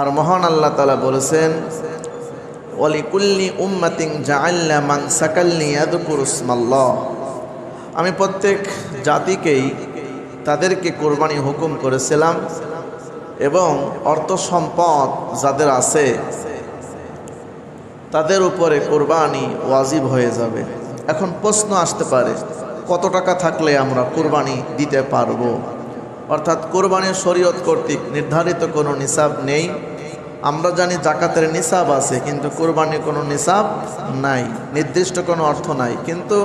আর মহান আল্লাহ তালা বলেছেন, ওয়ালিকুল্লি উম্মাতিং জাআল্লা মান সাকাল্লি ইয়াদকুরুসমাল্লাহ আমি প্রত্যেক জাতিকেই তাদেরকে কোরবানি হুকুম করেছিলাম এবং অর্থ সম্পদ যাদের আছে, তাদের উপরে কোরবানি ওয়াজিব হয়ে যাবে। এখন প্রশ্ন আসতে পারে, কত টাকা থাকলে আমরা কোরবানি দিতে পারব? অর্থাৎ কোরবানির শরীয়ত কর্তৃক নির্ধারিত কোনো নিসাব নেই। আমরা জানি জাকাতের নিসাব আছে, কিন্তু কোরবানির কোনো নিসাব নাই, নির্দিষ্ট কোনো অর্থ নাই। কিন্তু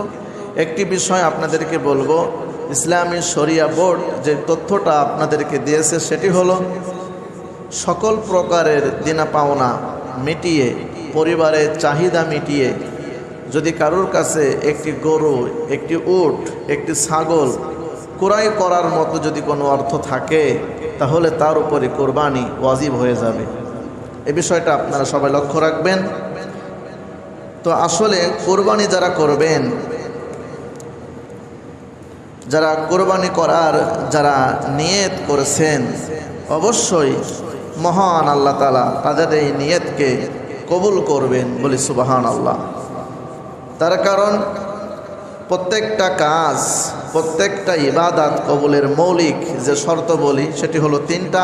একটি বিষয় আপনাদেরকে বলব, ইসলামী শরিয়া বোর্ড যে তথ্যটা আপনাদেরকে দিয়েছে সেটি হলো, সকল প্রকারের দিনা পাওনা মিটিয়ে, পরিবারের চাহিদা মিটিয়ে, যদি কারোর কাছে একটি গরু, একটি উট, একটি ছাগল ক্রয় করার মতো যদি কোনো অর্থ থাকে, তাহলে তার উপরে কোরবানি ওয়াজিব হয়ে যাবে। এ বিষয়টা আপনারা সবাই লক্ষ্য রাখবেন। তো আসলে কোরবানি যারা করবেন, যারা কোরবানি করার যারা নিয়ত করেছেন, অবশ্যই মহান আল্লাহ তালা তাদের এই নিয়তকে কবুল করবেন বলি সুবাহান আল্লাহ তার কারণ প্রত্যেকটা কাজ, প্রত্যেকটা ইবাদাত কবুলের মৌলিক যে শর্ত বলি, সেটি হলো তিনটা।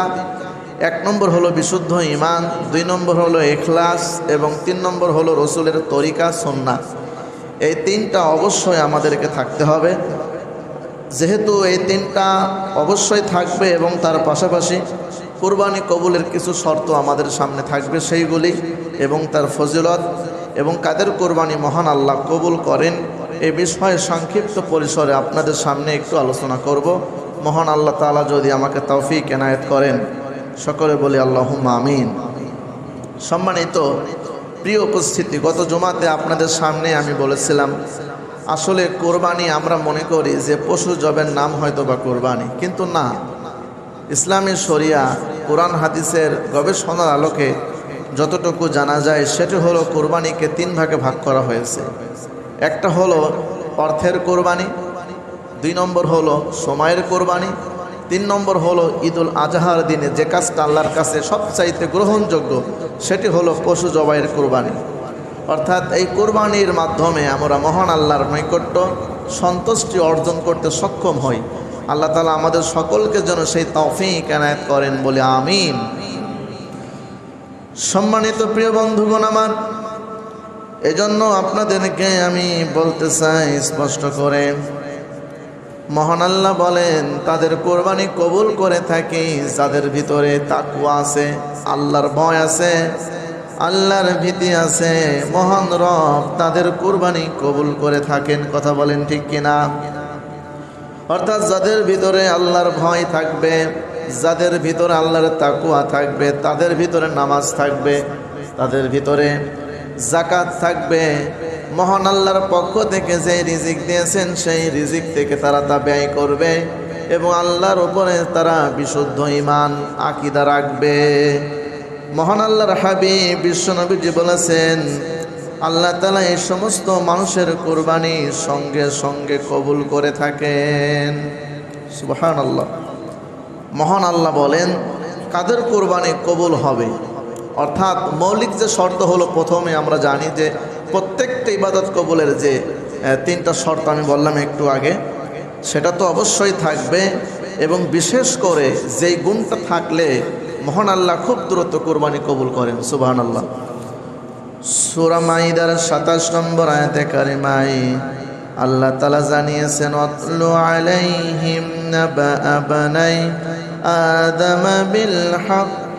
এক নম্বর হলো বিশুদ্ধ ইমান দুই নম্বর হলো এখলাস এবং তিন নম্বর হলো রসুলের তরিকা সন্না এই তিনটা অবশ্যই আমাদেরকে থাকতে হবে। যেহেতু এই তিনটা অবশ্যই থাকবে এবং তার পাশাপাশি কোরবানি কবুলের কিছু শর্ত আমাদের সামনে থাকবে, সেইগুলি এবং তার ফজিলত এবং কাদের কোরবানি মহান আল্লাহ কবুল করেন এ বিষয়ে সংক্ষিপ্ত পরিসরে আপনাদের সামনে একটু আলোচনা করব। মহান আল্লাহ তালা যদি আমাকে তৌফিক এনায়েত করেন, সকলে বলি আল্লাহ আমিন। সম্মানিত প্রিয় উপস্থিতি, গত জমাতে আপনাদের সামনে আমি বলেছিলাম, আসলে কোরবানি আমরা মনে করি যে পশু জবের নাম হয়তো বা কোরবানি, কিন্তু না। ইসলামী শরিয়া, কোরআন হাদিসের গবেষণার আলোকে যতটুকু জানা যায়, সেটি হলো কোরবানিকে তিন ভাগে ভাগ করা হয়েছে। একটা হলো অর্থের কোরবানি, দুই নম্বর হলো সময়ের কোরবানি, তিন নম্বর হলো ঈদুল আজহার দিনে যে কাজটা আল্লাহর কাছে সবচাইতে গ্রহণযোগ্য, সেটি হলো পশু জবাইয়ের কোরবানি। অর্থাৎ এই কোরবানির মাধ্যমে আমরা মহান আল্লাহর নৈকট্য, সন্তুষ্টি অর্জন করতে সক্ষম হই। আল্লাহ তালা আমাদের সকলকে যেন সেই তফিক এনায়ত করেন বলে আমিন। সম্মানিত প্রিয় বন্ধুগণ আমার এজন্য আপনাদেরকে আমি বলতে চাই স্পষ্ট করে। মহান আল্লাহ বলেন, তাদের কোরবানি কবুল করে থাকি যাদের ভিতরে তাকুয়া আছে, আল্লাহর ভয় আছে, আল্লাহর ভীতি আছে। মহান রব তাদের কোরবানি কবুল করে থাকেন, কথা বলেন ঠিক কিনা? অর্থাৎ যাদের ভিতরে আল্লাহর ভয় থাকবে, যাদের ভিতরে আল্লাহর তাকুয়া থাকবে, তাদের ভিতরে নামাজ থাকবে, তাদের ভিতরে জাকাত থাকবে। মহান আল্লাহর পক্ষ থেকে যে রিজিক দিয়েছেন, সেই রিজিক থেকে তারা তা ব্যয় করবে এবং আল্লাহর ওপরে তারা বিশুদ্ধ ইমান আকিদা রাখবে। মহান আল্লাহর হাবিব বিশ্বনবীজি বলেছেন, আল্লাহ তালা এই সমস্ত মানুষের কোরবানি সঙ্গে সঙ্গে কবুল করে থাকেন। সুবহান আল্লাহ মহান আল্লাহ বলেন, কাদের কোরবানি কবুল হবে? অর্থাৎ মৌলিক যে শর্ত হলো প্রথমে আমরা জানি যে প্রত্যেকটা ইবাদত কবুলের যে তিনটা শর্ত আমি বললাম একটু আগে, সেটা তো অবশ্যই থাকবে এবং বিশেষ করে যেই গুণটা থাকলে মহান আল্লাহ খুব দ্রুত কোরবানি কবুল করেন সুবাহান আল্লাহ সুরামাইদার সাতাশ নম্বর আয়াতে কারিমাই আল্লাহ তালা জানিয়েছেন অতলু আলাইহিম নাবা আবানাই আদম বিল হক।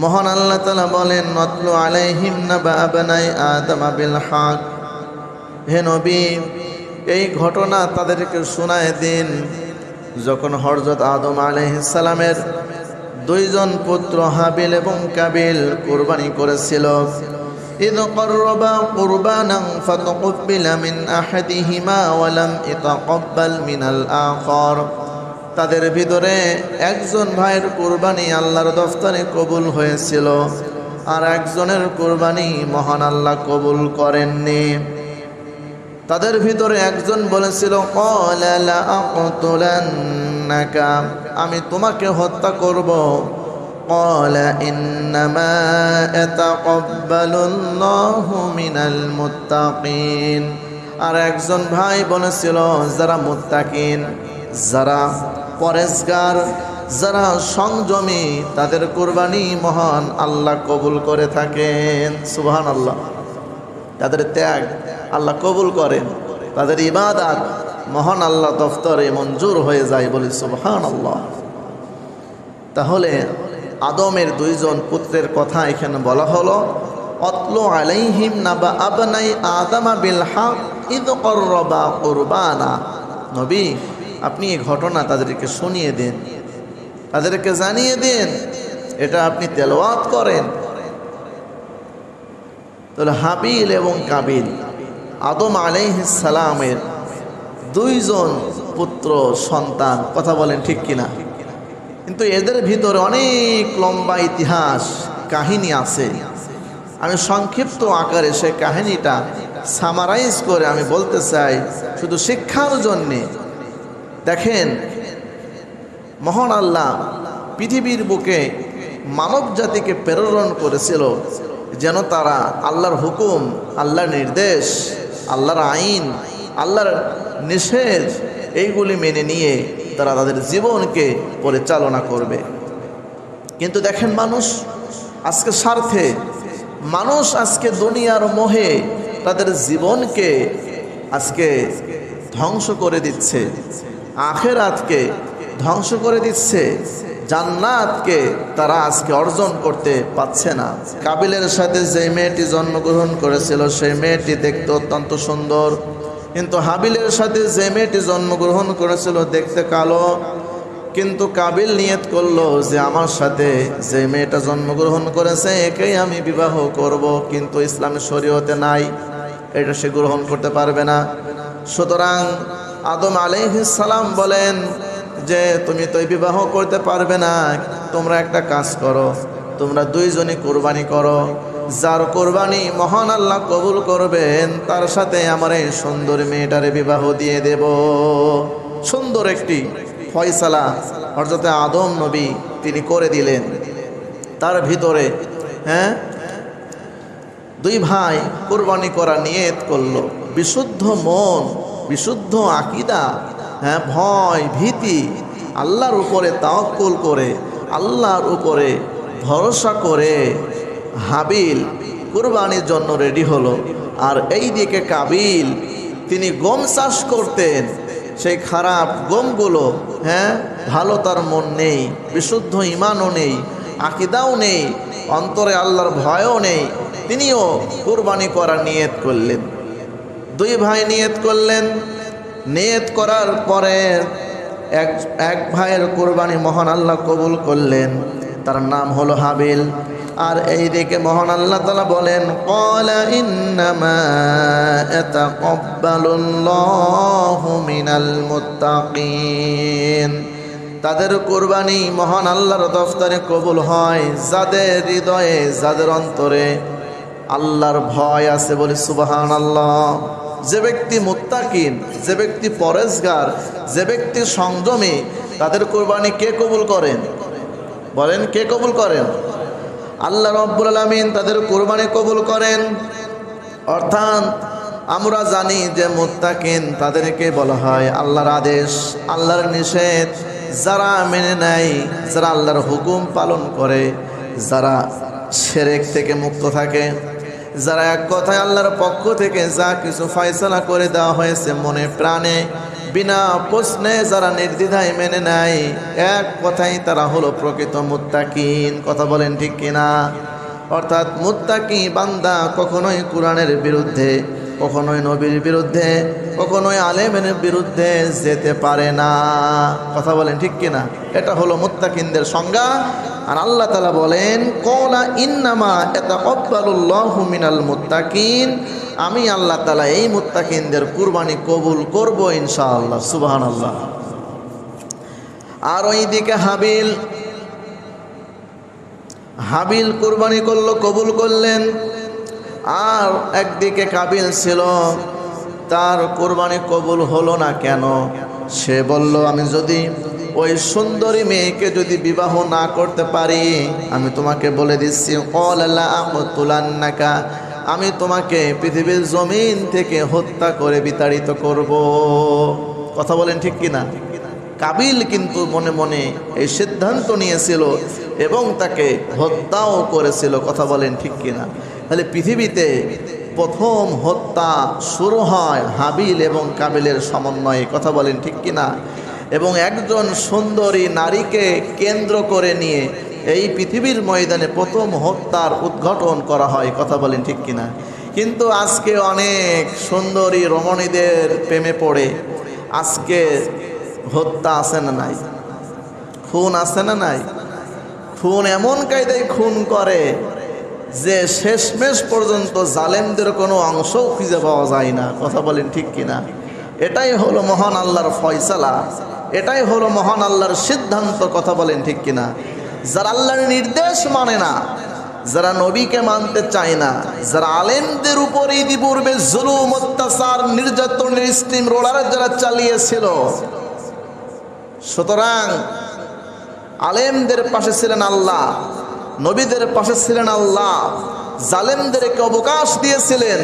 মহান আল্লাহ তালা বলেন নতলু আলাইহিম না বা আবানাই আদম আবিল হক হে নবী এই ঘটনা তাদেরকে শোনায় দিন যখন হরজত আদম আলাইহিসালামের দুইজন পুত্র হাবিল এবং কাবিল কোরবানি করেছিল إذ قربا قربانا فتقبل من أحدهما ولم يتقبل من الآخر তাদের ভিতরে একজন ভাইয়ের কোরবানি আল্লাহর দফতরে কবুল হয়েছিল আর একজনের কোরবানি মহান আল্লাহ কবুল করেননি। তাদের ভিতরে একজন বলেছিল আমি তোমাকে হত্যা করব। আর একজন ভাই বলেছিল, যারা মুত্তাকিন যারা পরেশগার যারা সংযমী, তাদের কোরবানি মহান আল্লাহ কবুল করে থাকেন। সুবহান আল্লাহ তাদের ত্যাগ আল্লাহ কবুল করেন। তাদের ইবাদাত মহান আল্লাহ দফতরে মঞ্জুর হয়ে যায় বলে সুবহান আল্লাহ তাহলে আদমের দুইজন পুত্রের কথা এখানে বলা হলো, অতল আলাইহিম নাবা আবনাই আদামা বিল হক ইদ করবা কোরবানা। নবী আপনি এই ঘটনা তাদেরকে শুনিয়ে দিন। তাদেরকে জানিয়ে দিন, এটা আপনি তেলাওয়াত করেন। তাহলে হাবিল এবং কাবিল, আদম সালামের দুইজন পুত্র, সন্তান, কথা বলেন ঠিক কিনা? কিন্তু এদের ভিতরে অনেক লম্বা ইতিহাস, কাহিনী আছে। আমি সংক্ষিপ্ত আকারে সে কাহিনীটা সামারাইজ করে আমি বলতে চাই, শুধু শিক্ষার জন্যে দেখেন, মহান আল্লাহ পৃথিবীর বুকে মানব জাতিকে প্রেরণ করেছিল যেন তারা আল্লাহর হুকুম, আল্লাহর নির্দেশ, আল্লাহর আইন, আল্লাহর নিষেধ এইগুলি মেনে নিয়ে তারা তাদের জীবনকে পরিচালনা করবে। কিন্তু দেখেন মানুষ, আজকে স্বার্থে মানুষ আজকে দুনিয়ার মোহে তাদের জীবনকে আজকে ধ্বংস করে দিচ্ছে। আখেরাতকে ধ্বংস করে দিচ্ছে, জান্নাতকে তারা আজকে অর্জন করতে পারছে না। কাবিলের সাথে যে মেয়েটি জন্মগ্রহণ করেছিল, সেই মেয়েটি দেখতে অত্যন্ত সুন্দর। কিন্তু হাবিলের সাথে যে মেয়েটি জন্মগ্রহণ করেছিল দেখতে কালো। কিন্তু কাবিল নিয়ত করল যে, আমার সাথে যে মেয়েটা জন্মগ্রহণ করেছে, একেই আমি বিবাহ করব। কিন্তু ইসলামের শরীয়তে নাই, এটা সে গ্রহণ করতে পারবে না। সুতরাং আদম সালাম বলেন যে, তুমি তো বিবাহ করতে পারবে না। তোমরা একটা কাজ করো। তোমরা দুইজনে কোরবানি করো। যার কোরবানি মহান আল্লাহ কবুল করবেন, তার সাথে আমার এই সুন্দর মেয়েটারে বিবাহ দিয়ে দেব। সুন্দর একটি ফয়সালা অর্থাৎ আদম নবী তিনি করে দিলেন। তার ভিতরে হ্যাঁ দুই ভাই কোরবানি করা নিয়ত করল। বিশুদ্ধ মন বিশুদ্ধ আকিদা হ্যাঁ ভয়, ভীতি, আল্লাহর উপরে তাওকুল করে, আল্লাহর উপরে ভরসা করে হাবিল কুরবানির জন্য রেডি হলো। আর এই দিকে কাবিল, তিনি গম চাষ করতেন, সেই খারাপ গমগুলো হ্যাঁ ভালো তার মন নেই, বিশুদ্ধ ইমানও নেই, আকিদাও নেই, অন্তরে আল্লাহর ভয়ও নেই, তিনিও কুরবানি করার নিয়ত করলেন। দুই ভাই নিয়ত করলেন। নিয়ত করার পরে এক এক ভাইয়ের কোরবানি মহান আল্লাহ কবুল করলেন। তার নাম হলো হাবিল। আর এই দিকে মহান আল্লাহ তালা বলেন তাদের কোরবানি মহান আল্লাহর দফতরে কবুল হয়। যাদের হৃদয়ে, যাদের অন্তরে আল্লাহর ভয় আছে বলে সুবাহান আল্লাহ যে ব্যক্তি মুত্তাকিন, যে ব্যক্তি পরেশগার যে ব্যক্তি সংযমী, তাদের কোরবানি কে কবুল করেন? বলেন, কে কবুল করেন? আল্লাহ রব্বুল আলমিন তাদের কোরবানি কবুল করেন। অর্থাৎ আমরা জানি যে মুত্তাকিন তাদেরকে বলা হয় আল্লাহর আদেশ, আল্লাহর নিষেধ। যারা মেনে নেয়, যারা আল্লাহর হুকুম পালন করে, যারা সেরেক থেকে মুক্ত থাকে। যারা এক কথায় আল্লাহর পক্ষ থেকে যা কিছু ফয়সলা করে দেওয়া হয়েছে মনে প্রাণে, বিনা প্রশ্নে যারা নির্দ্বিধায় মেনে নেয়, এক কথাই তারা হলো প্রকৃত মুত্তাকিন। কথা বলেন ঠিক কিনা? অর্থাৎ মুত্তাকি বান্দা কখনোই কোরআনের বিরুদ্ধে, কখনোই নবীর বিরুদ্ধে, কখনোই আলেমের বিরুদ্ধে যেতে পারে না। কথা বলেন ঠিক কিনা? এটা হলো মুত্তাকিনদের সংজ্ঞা। আর আল্লাহ তালা বলেন কলা ইন্নামা এটা মিনাল মুত্তাকিন। আমি আল্লাহ তালা এই মুত্তাকিনদের কুরবানি কবুল করব ইনশাআল্লাহ সুবাহান আল্লাহ আর ওইদিকে হাবিল হাবিল কুরবানি করল, কবুল করলেন। আর একদিকে কাবিল ছিল, তার কোরবানি কবুল হলো না কেন? সে বলল, আমি যদি ওই সুন্দরী মেয়েকে যদি বিবাহ না করতে পারি, আমি তোমাকে বলে দিচ্ছি আমি তোমাকে পৃথিবীর জমিন থেকে হত্যা করে বিতাড়িত করব। কথা বলেন ঠিক কিনা? কাবিল কিন্তু মনে মনে এই সিদ্ধান্ত নিয়েছিল এবং তাকে হত্যাও করেছিল। কথা বলেন ঠিক কিনা? তাহলে পৃথিবীতে প্রথম হত্যা শুরু হয় হাবিল এবং কাবিলের সমন্বয়ে। কথা বলেন ঠিক কিনা? এবং একজন সুন্দরী নারীকে কেন্দ্র করে নিয়ে এই পৃথিবীর ময়দানে প্রথম হত্যার উদ্ঘাটন করা হয়, কথা বলেন ঠিক কিনা? কিন্তু আজকে অনেক সুন্দরী রমণীদের প্রেমে পড়ে, আজকে হত্যা আছে না নাই? খুন আছে না নাই? খুন এমন কায়দায় খুন করে যে শেষমেশ পর্যন্ত জালেমদের কোনো অংশও খুঁজে পাওয়া যায় না, কথা বলেন ঠিক কিনা? এটাই হলো মহান আল্লাহর ফয়সালা। এটাই হলো মহান আল্লাহর সিদ্ধান্ত, কথা বলেন ঠিক কিনা। যারা আল্লাহর নির্দেশ মানে না, যারা নবীকে মানতে চায় না, যারা আলেমদের উপর ইতিপূর্বে জুলুম, অত্যাচার নির্যাতনের স্টিম রোলার যারা চালিয়েছিল, সুতরাং আলেমদের পাশে ছিলেন আল্লাহ, নবীদের পাশে ছিলেন আল্লাহ, জালেমদেরকে অবকাশ দিয়েছিলেন,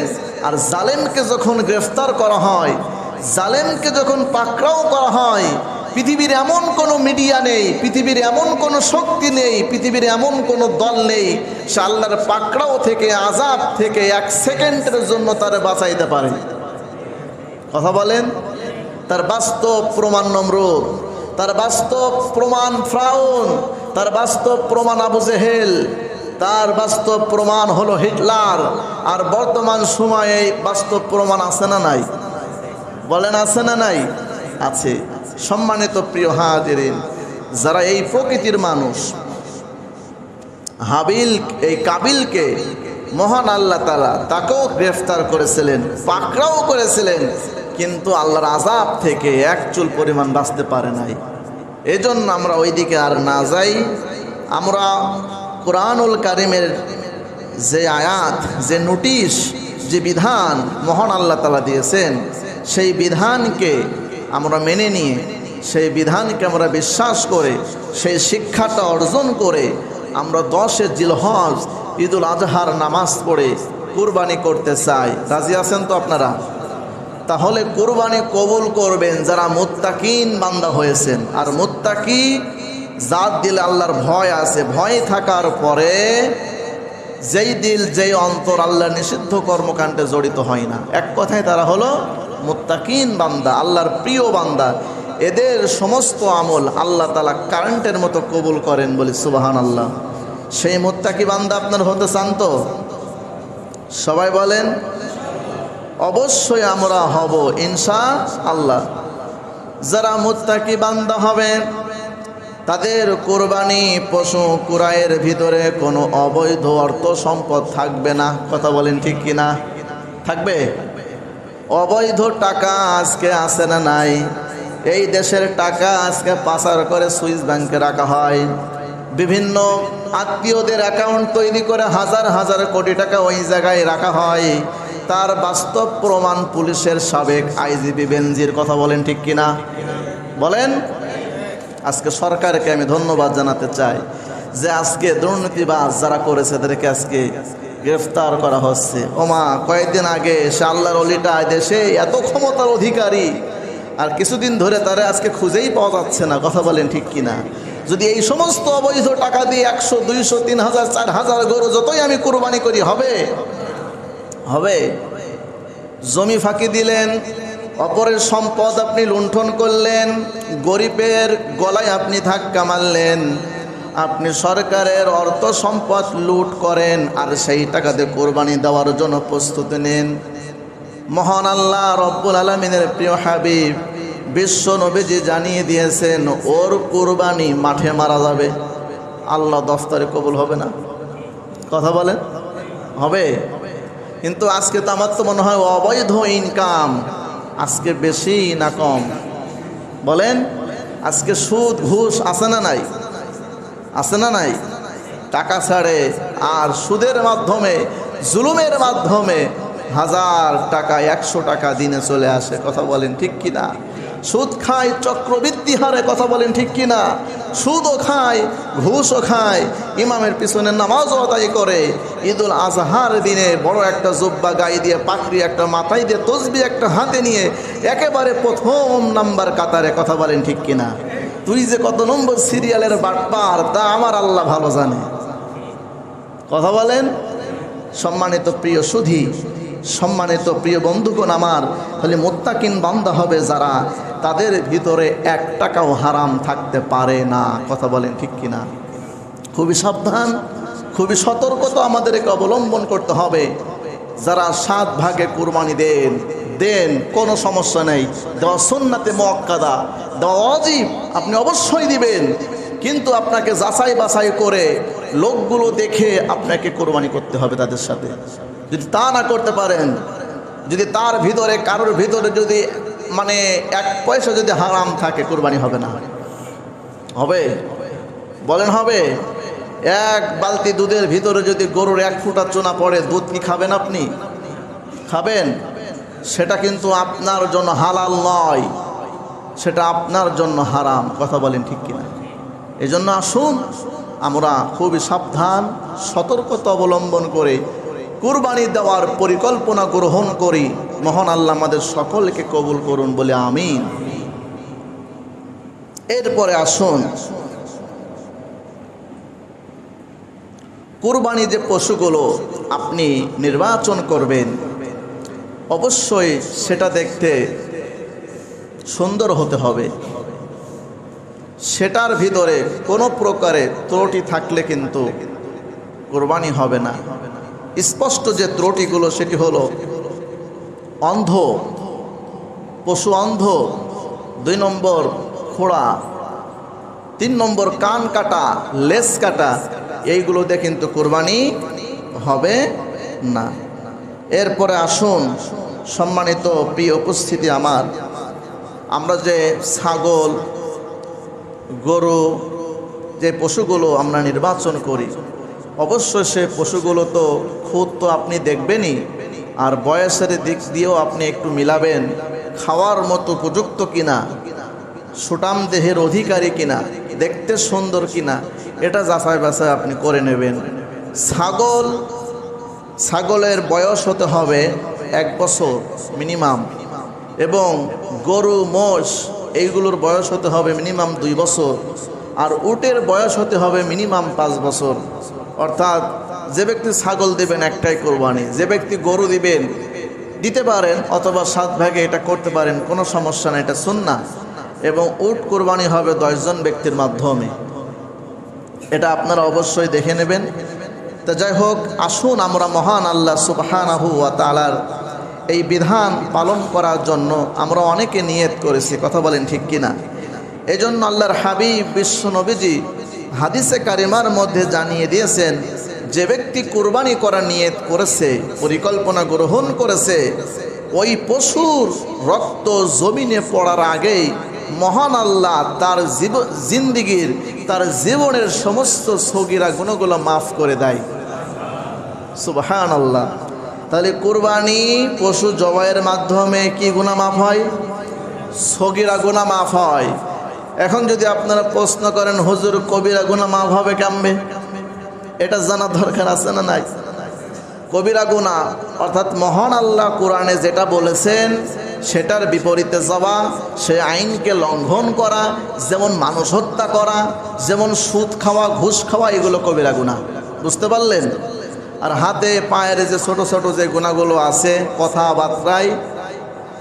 আর জালেমকে যখন গ্রেফতার করা হয়, জালেমকে যখন পাকড়াও করা হয় পৃথিবীর এমন কোনো মিডিয়া নেই, পৃথিবীর এমন কোনো শক্তি নেই, পৃথিবীর এমন কোনো দল নেই, সে আল্লাহর পাকড়াও থেকে আজাব থেকে এক সেকেন্ডের জন্য তারা বাঁচাইতে পারে কথা বলেন? তার বাস্তব প্রমাণ নমরুদ তার বাস্তব প্রমাণ ফ্রাউন, তার বাস্তব প্রমাণ আবু জেহেল, তার বাস্তব প্রমাণ হলো হিটলার। আর বর্তমান সময়ে বাস্তব প্রমাণ আছে না নাই? বলেন, আছে না নাই? আছে। সম্মানিত প্রিয় হাজিরিন, যারা এই প্রকৃতির মানুষ, হাবিল, এই কাবিলকে মহান আল্লাহ তালা তাকেও গ্রেফতার করেছিলেন, পাকড়াও করেছিলেন, কিন্তু আল্লাহর আজাব থেকে এক চুল পরিমাণ বাঁচতে পারে নাই। এজন্য আমরা ওইদিকে আর না যাই। আমরা কোরআনুল কারিমের যে আয়াত, যে নোটিশ, যে বিধান মহান আল্লাহ তালা দিয়েছেন, সেই বিধানকে আমরা মেনে নিয়ে সেই বিধানকে আমরা বিশ্বাস করে, সেই শিক্ষাটা অর্জন করে আমরা দশে জিলহজ, ঈদুল আজহার নামাজ পড়ে কুরবানি করতে চাই। রাজি আছেন তো আপনারা? তাহলে কোরবানি কবুল করবেন যারা মুত্তাকিন বান্দা হয়েছেন। আর মুত্তাকি জাত দিলে আল্লাহর ভয় আছে। ভয় থাকার পরে যেই দিল, যেই অন্তর আল্লাহ নিষিদ্ধ কর্মকাণ্ডে জড়িত হয় না। এক কথায় তারা হলো মুত্তাকিন বান্দা, আল্লাহর প্রিয় বান্দা, এদের সমস্ত আমল আল্লাহ তালা কারেন্টের মতো কবুল করেন বলি সুবাহান আল্লাহ সেই মুত্তাকি বান্দা আপনার হতে চান তো সবাই বলেন, অবশ্যই আমরা হব ইনশা আল্লাহ যারা মুত্তাকি বান্দা হবে তাদের কোরবানি পশু কুরাইয়ের ভিতরে কোনো অবৈধ অর্থ সম্পদ থাকবে না। কথা বলেন ঠিক কিনা? থাকবে? অবৈধ টাকা আজকে আসে না নাই? এই দেশের টাকা আজকে পাচার করে সুইস ব্যাংকে রাখা হয়। বিভিন্ন আত্মীয়দের অ্যাকাউন্ট তৈরি করে হাজার হাজার কোটি টাকা ওই জায়গায় রাখা হয়। তার বাস্তব প্রমাণ পুলিশের সাবেক আইজিপি বেনজির। কথা বলেন ঠিক কিনা? বলেন। আজকে সরকারকে আমি ধন্যবাদ জানাতে চাই যে আজকে দুর্নীতিবাজ যারা করেছে, তাদেরকে আজকে গ্রেফতার করা হচ্ছে। ওমা, কয়েকদিন আগে সে আল্লাহর অলিটা দেশে এত ক্ষমতার অধিকারী, আর কিছুদিন ধরে তারা আজকে খুঁজেই পাওয়া যাচ্ছে না, কথা বলেন ঠিক কিনা। যদি এই সমস্ত অবৈধ টাকা দিয়ে একশো, দুইশো, তিন হাজার, চার হাজার গরু যতই আমি কোরবানি করি, হবে? হবে। জমি ফাঁকি দিলেন, অপরের সম্পদ আপনি লুণ্ঠন করলেন, গরিবের গলায় আপনি ধাক্কা মারলেন। আপনি সরকারের অর্থ সম্পদ লুট করেন আর সেই টাকাতে কোরবানি দেওয়ার জন্য প্রস্তুতি নেন। মহান আল্লাহ রব্বুল আলমিনের প্রিয় হাবিব, বিশ্ব নবীজি জানিয়ে দিয়েছেন, ওর কোরবানি মাঠে মারা যাবে। আল্লাহ দফতরে কবুল হবে না। কথা বলেন? হবে। কিন্তু আজকে তো আমার তো মনে হয় অবৈধ ইনকাম। আজকে বেশি না কম। বলেন, আজকে সুদ, ঘুষ আছে না নাই? আছে না নাই? টাকা ছাড়ে আর সুদের মাধ্যমে, জুলুমের মাধ্যমে হাজার টাকা, একশো টাকা দিনে চলে আসে, কথা বলেন ঠিক কিনা সুদ খায়, চক্রবৃদ্ধি হারে, কথা বলেন ঠিক কিনা সুদও খায়, ঘুষও খায়, ইমামের পিছনে নামাজও আদায় করে। ঈদুল আজহার দিনে বড় একটা জোব্বা গায়ে দিয়ে পাখরি একটা মাথায় দিয়ে, তসবি একটা হাতে নিয়ে, একেবারে প্রথম নাম্বার কাতারে, কথা বলেন ঠিক কিনা তুই যে কত নম্বর সিরিয়ালের বাটপার, তা আমার আল্লাহ ভালো জানে। কথা বলেন? সম্মানিত প্রিয় সুধী, সম্মানিত প্রিয় বন্ধুগণ আমার, তাহলে মোত্তাকিন বান্দা হবে যারা, তাদের ভিতরে এক টাকাও হারাম থাকতে পারে না। কথা বলেন ঠিক কিনা? খুবই সাবধান, খুবই সতর্কতা আমাদেরকে অবলম্বন করতে হবে। যারা সাত ভাগে কুরবানি দেন দেন, কোনো সমস্যা নেই। দেওয়া সুন্নাতে মক্কাদা দেওয়া অজীব আপনি অবশ্যই দিবেন। কিন্তু আপনাকে যাচাই বাছাই করে লোকগুলো দেখে আপনাকে কোরবানি করতে হবে তাদের সাথে। যদি তা না করতে পারেন, যদি তার ভিতরে, কারোর ভিতরে যদি মানে এক পয়সা যদি হারাম থাকে, কোরবানি হবে না। হবে? বলেন হবে? এক বালতি দুধের ভিতরে যদি গরুর এক ফুটা চোনা পড়ে, দুধ কি খাবেন আপনি? খাবেন? সেটা কিন্তু আপনার জন্য হালাল নয়। সেটা আপনার জন্য হারাম, কথা বলেন ঠিক কিনা। এই জন্য আসুন, আমরা খুবই সাবধান, সতর্কতা অবলম্বন করে কুরবানি দেওয়ার পরিকল্পনা গ্রহণ করি। মহান আল্লাহ আমাদের সকলকে কবুল করুন বলে আমিন। এরপরে আসুন, কুরবানি যে পশুগুলো আপনি নির্বাচন করবেন, অবশ্যই সেটা দেখতে সুন্দর হতে হবে। সেটার ভিতরে কোনো প্রকারে ত্রুটি থাকলে কিন্তু কোরবানি হবে না। স্পষ্ট যে ত্রুটিগুলো সেটি হলো অন্ধ, পশু অন্ধ, দুই নম্বর খোড়া, তিন নম্বর কান কাটা লেস কাটা, এইগুলোতে কিন্তু কোরবানি হবে না। এরপরে আসুন, সম্মানিত প্রিয় উপস্থিতি আমার আমরা যে ছাগল, গরু, যে পশুগুলো আমরা নির্বাচন করি, অবশ্যই সে পশুগুলো তো খুদ তো আপনি দেখবেনই, আর বয়সের দিক দিয়েও আপনি একটু মিলাবেন, খাওয়ার মতো উপযুক্ত কিনা, সুটাম দেহের অধিকারী কিনা, দেখতে সুন্দর কিনা, এটা যাচাই বাছাই আপনি করে নেবেন। ছাগল, ছাগলের বয়স হতে হবে এক বছর মিনিমাম। এবং গরু, মোষ, এইগুলোর বয়স হতে হবে মিনিমাম দুই বছর। আর উটের বয়স হতে হবে মিনিমাম পাঁচ বছর। অর্থাৎ যে ব্যক্তি ছাগল দেবেন একটাই কোরবানি। যে ব্যক্তি গরু দিবেন, দিতে পারেন অথবা সাত ভাগে এটা করতে পারেন, কোনো সমস্যা না এটা সুন্না এবং উট কোরবানি হবে দশজন ব্যক্তির মাধ্যমে। এটা আপনারা অবশ্যই দেখে নেবেন। তা যাই হোক, আসুন আমরা মহান আল্লাহ সুবহানাহু ওয়া তাআলার এই বিধান পালন করার জন্য আমরা অনেকে নিয়ত করেছি, কথা বলেন ঠিক কিনা? এই জন্য আল্লাহর হাবিব বিশ্ব নবীজি হাদিসে কারিমার মধ্যে জানিয়ে দিয়েছেন, যে ব্যক্তি কুরবানি করার নিয়ত করেছে, পরিকল্পনা গ্রহণ করেছে, ওই পশুর রক্ত জমিনে পড়ার আগেই মহান আল্লাহ তার জীব, জিন্দিগির, তার জীবনের সমস্ত সগিরা গুণগুলো মাফ করে দেয়। সুবহান আল্লাহ তাহলে কোরবানি পশু জবাইয়ের মাধ্যমে কি গুণা মাফ হয়? সগিরা গুণা মাফ হয়। এখন যদি আপনারা প্রশ্ন করেন, হুজুর, কবিরা গুণা মাফ হবে কেমবে এটা জানার দরকার আছে না নাই? কবিরা গুণা অর্থাৎ মহান আল্লাহ কোরআনে যেটা বলেছেন, সেটার বিপরীতে যাওয়া, সে আইনকে লঙ্ঘন করা, যেমন মানুষ হত্যা করা, যেমন সুদ খাওয়া, ঘুষ খাওয়া, এগুলো কবিরা গুণা বুঝতে পারলেন? আর হাতে পায়ের যে ছোট ছোট যে গুণাগুলো আছে, কথাবার্তায়,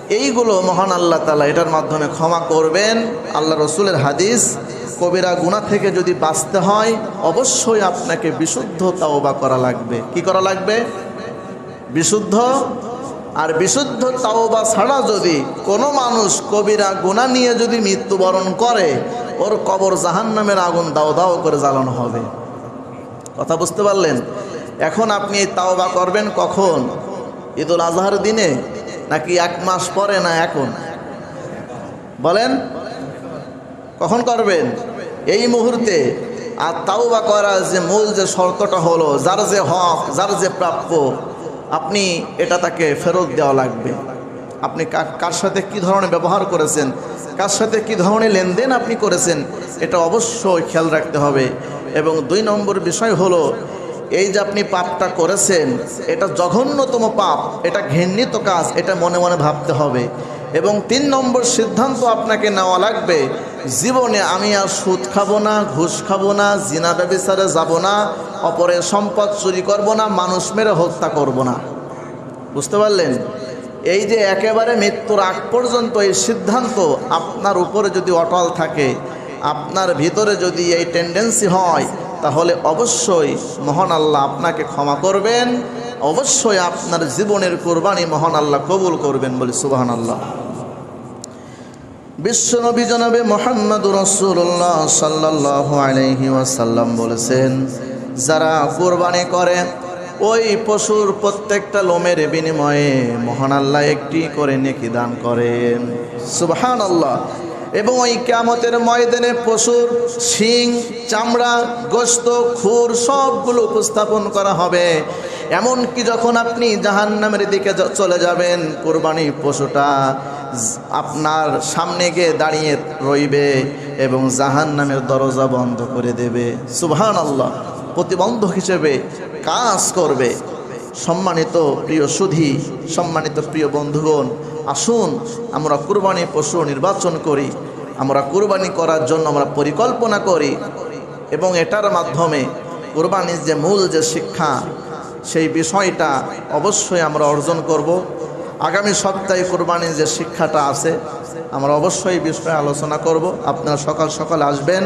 এইগুলো মহান আল্লাহ তালা এটার মাধ্যমে ক্ষমা করবেন। আল্লাহ রসুলের হাদিস, কবিরা গুণা থেকে যদি বাঁচতে হয়, অবশ্যই আপনাকে বিশুদ্ধ তাওবা করা লাগবে। কি করা লাগবে? বিশুদ্ধ। আর বিশুদ্ধ তাওবা ছাড়া যদি কোনো মানুষ কবিরা গুণা নিয়ে যদি মৃত্যুবরণ করে, ওর কবর জাহান নামের আগুন দাও দাও করে জ্বালানো হবে। কথা বুঝতে পারলেন? এখন আপনি তাওবা করবেন কখন? ঈদুল আজহার দিনে? নাকি এক মাস পরে না এখন? বলেন, কখন করবেন? এই মুহূর্তে। আর তাওবা করার যে মূল যে শর্তটা হলো, যার যে হক, যার যে প্রাপ্য, আপনি এটা তাকে ফেরত দেওয়া লাগবে। আপনি কার সাথে কি ধরনের ব্যবহার করেছেন? কার সাথে কি ধরনের লেনদেন আপনি করেছেন? এটা অবশ্যই খেয়াল রাখতে হবে। এবং দুই নম্বর বিষয় হলো এই যে আপনি পাপটা করেছেন, এটা জঘন্যতম পাপ, এটা ঘৃণিত কাজ, এটা মনে মনে ভাবতে হবে। এবং তিন নম্বর সিদ্ধান্ত আপনাকে নেওয়া লাগবে, জীবনে আমি আর সুদ খাব না, ঘুষ খাব না, জিনা ব্যবসারে যাব না, অপরের সম্পদ চুরি করব না, মানুষ মেরে হত্যা করব না। বুঝতে পারলেন? এই যে একেবারে মৃত্যুর আগ পর্যন্ত এই সিদ্ধান্ত আপনার উপরে যদি অটল থাকে, আপনার ভিতরে যদি এই টেন্ডেন্সি হয় তাহলে অবশ্যই মহান আল্লাহ আপনাকে ক্ষমা করবেন, অবশ্যই আপনার জীবনের কোরবানি মহান আল্লাহ কবুল করবেন বলে সুবাহান আল্লাহ বিশ্বনবী জনাবে মোহাম্মদ রসুল্লাহ সাল্লাহ আলহি ওয়াসাল্লাম বলেছেন, যারা কোরবানি করে, ওই পশুর প্রত্যেকটা লোমের বিনিময়ে মহান আল্লাহ একটি করে নেকি দান করেন। সুবহান আল্লাহ এবং ওই কেয়ামতের ময়দানে পশুর শিং, চামড়া, গোস্ত, খুর সবগুলো উপস্থাপন করা হবে। এমনকি যখন আপনি জাহান্নামের দিকে চলে যাবেন, কোরবানি পশুটা আপনার সামনে গিয়ে দাঁড়িয়ে রইবে এবং জাহান্নামের দরজা বন্ধ করে দেবে। সুবহান আল্লাহ প্রতিবন্ধক হিসেবে কাজ করবে। সম্মানিত প্রিয় সুধী, সম্মানিত প্রিয় বন্ধুগণ আসুন, আমরা কুরবানি পশু নির্বাচন করি, আমরা কুরবানি করার জন্য আমরা পরিকল্পনা করি, এবং এটার মাধ্যমে কুরবানির যে মূল যে শিক্ষা, সেই বিষয়টা অবশ্যই আমরা অর্জন করব। আগামী সপ্তাহে কুরবানির যে শিক্ষাটা আছে, আমরা অবশ্যই বিষয়ে আলোচনা করব। আপনারা সকাল সকাল আসবেন।